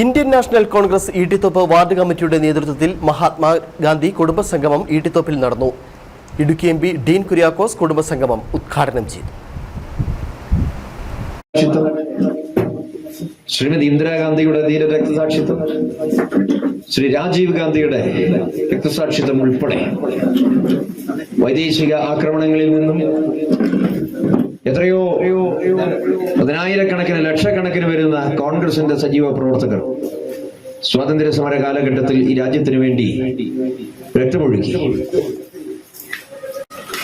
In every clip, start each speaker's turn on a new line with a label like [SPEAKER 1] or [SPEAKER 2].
[SPEAKER 1] Indian National Congress Eettithoppu ward കമ്മിറ്റിയുടെ നേതൃത്വത്തിൽ മഹാത്മാഗാന്ധി കുടുംബസംഗമം ഈട്ടിത്തോപ്പിൽ നടന്നു. Idukki M P Dean Kuriakose കുടുംബസംഗമം ഉദ്ഘാടനം ചെയ്തു.
[SPEAKER 2] ശ്രീമതി ഇന്ദിരാഗാന്ധിയുടെ ധീര രക്തസാക്ഷിത്വം ശ്രീ രാജീവ് ഗാന്ധിയുടെ രക്തസാക്ഷിത്വം ഉൾപ്പെടെ വൈദേശിക ആക്രമണങ്ങളിൽ നിന്നും പതിനായിരക്കണക്കിന് ലക്ഷക്കണക്കിന് വരുന്ന കോൺഗ്രസിന്റെ സജീവ പ്രവർത്തകർ സ്വാതന്ത്ര്യ സമര കാലഘട്ടത്തിൽ ഈ രാജ്യത്തിന് വേണ്ടി രക്തമൊഴുക്കി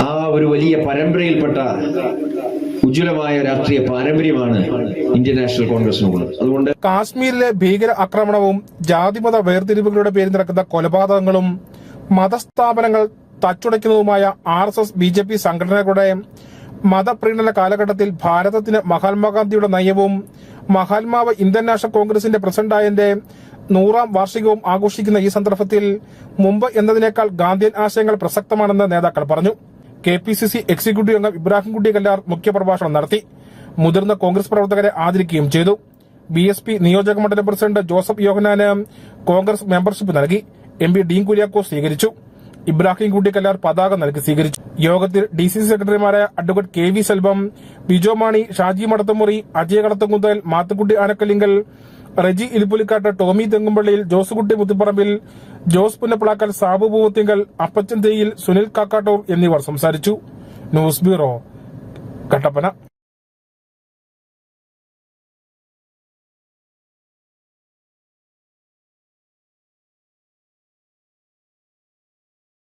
[SPEAKER 2] ആ ഒരു വലിയ പരമ്പരയിൽപ്പെട്ട ഉജ്ജ്വലമായ രാഷ്ട്രീയ പാരമ്പര്യമാണ് ഇന്ത്യൻ നാഷണൽ കോൺഗ്രസിനുള്ളത് അതുകൊണ്ട്
[SPEAKER 3] കാശ്മീരിലെ ഭീകര ആക്രമണവും ജാതിമത വേർതിരിവുകളുടെ പേരിൽ നടക്കുന്ന കൊലപാതകങ്ങളും മതസ്ഥാപനങ്ങൾ തച്ചുടയ്ക്കുന്നതുമായ R S S B J P സംഘടനകളുടെ മതപ്രീണന കാലഘട്ടത്തിൽ ഭാരതത്തിന് മഹാത്മാഗാന്ധിയുടെ നയവും മഹാത്മാവ് ഇന്ത്യൻ നാഷണൽ കോൺഗ്രസിന്റെ പ്രസിഡന്റായതിന്റെ നൂറാം വാർഷികവും ആഘോഷിക്കുന്ന ഈ സന്ദർഭത്തിൽ മുമ്പ് എന്നതിനേക്കാൾ ഗാന്ധിയൻ ആശയങ്ങൾ പ്രസക്തമാണെന്ന് നേതാക്കൾ പറഞ്ഞു. K P C C executive അംഗം ഇബ്രാഹിംകുട്ടി കല്ലാർ മുഖ്യപ്രഭാഷണം നടത്തി. മുതിർന്ന കോൺഗ്രസ് പ്രവർത്തകരെ ആദരിക്കുകയും ചെയ്തു. ബി എസ് പി നിയോജക മണ്ഡലം പ്രസിഡന്റ് ജോസഫ് യോഹനാന് കോൺഗ്രസ് മെമ്പർഷിപ്പ് നൽകി. എം പി ഡീൻ കുര്യാക്കോ സ്വീകരിച്ചു. ഇബ്രാഹിം കുട്ടിക്കല്ലാർ പതാക നൽകി സ്വീകരിച്ചു. യോഗത്തിൽ ഡി സി സി സെക്രട്ടറിമാരായ advocate K V Selvam Bijo Mani Shaji Madathamuri Ajaya Kadathankunthal Mathukutty Anakkalinkal Reji Ilippulikkattu Tomy Thengumpalliyil Josekutty Muthiparambil Jose Punnappilakkal Sabu Poovathinkal Appachan Theyil Sunil Kakkattoor എന്നിവർ സംസാരിച്ചു. News bureau Kattappana.